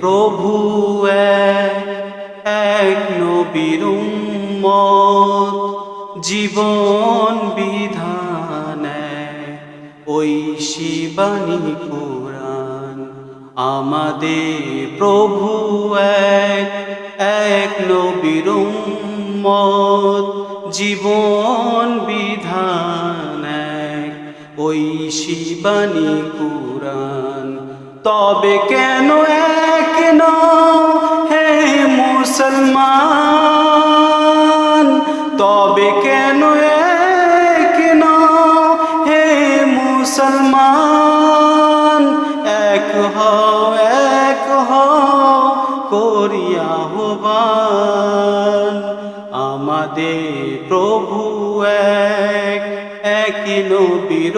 প্রভু এক, নবীর উম্মত, জীবন বিধান ওই শিবানী পুরাণ আমাদের প্রভু এক এক নবীর উম্মত, জীবন বিধান ওই শিবানী পুরাণ তবে কেন এক নও হে মুসলমান, তবে কেন এক নও হে মুসলমান, এক এক করিয়া আমাদের প্রভু এক এক নবীর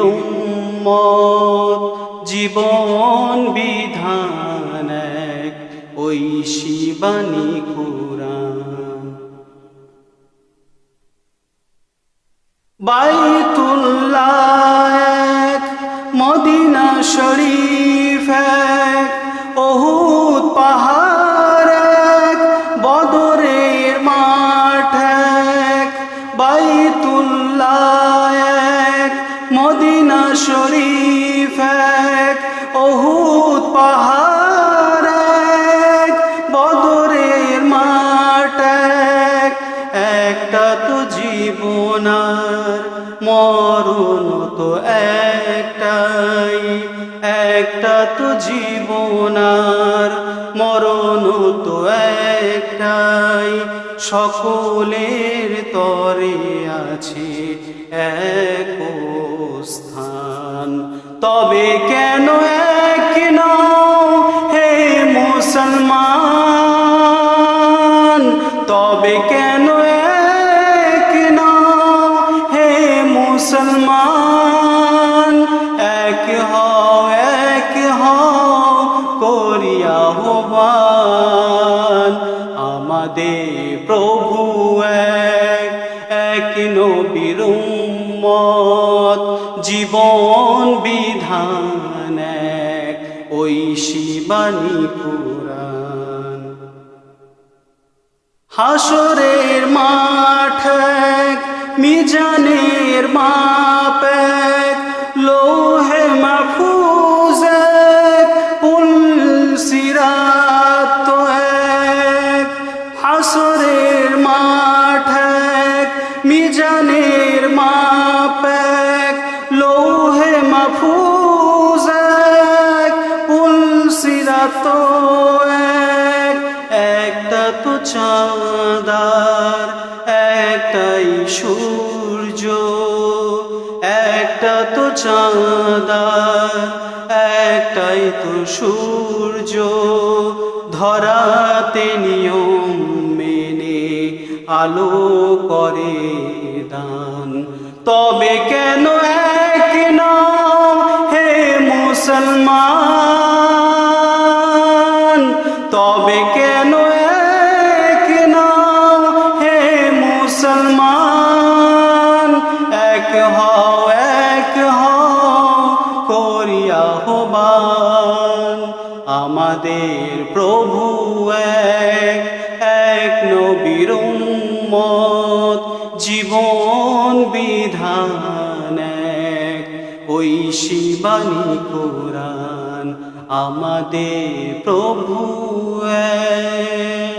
জীবন বিধান ওই শিবানী কুরআন। বাইতুল্লাহ মদিনা শরীফ এক অহুদ পাহাড় এক, বদরের মাঠ এক। বাইতুল্লাহ এক, মদিনা শরীফ এক অহুদ পাহাড় একটা তো জীবনার মরণ তো একটাই। একটা তো জীবনার মরণ তো একটাই। সকলের তরে আছে এক স্থান। তবে কেন আমাদের প্রভু এক নবীর উম্মত, জীবন বিধান এক ওই শিবানী পুরাণ। হাসরের মাঠ মিজানের মাপ এক, একটা তো চাঁদার, একটাই সূর্য, একটা তো চাঁদার, একটাই তো সূর্য। ধরাতে নিয়ম মেনে, আলো করে দান। তবে কেন আমাদের প্রভু এক এক নবীর মত জীবন বিধান এক। ওই শিবানী কোরআন আমাদের প্রভু এক।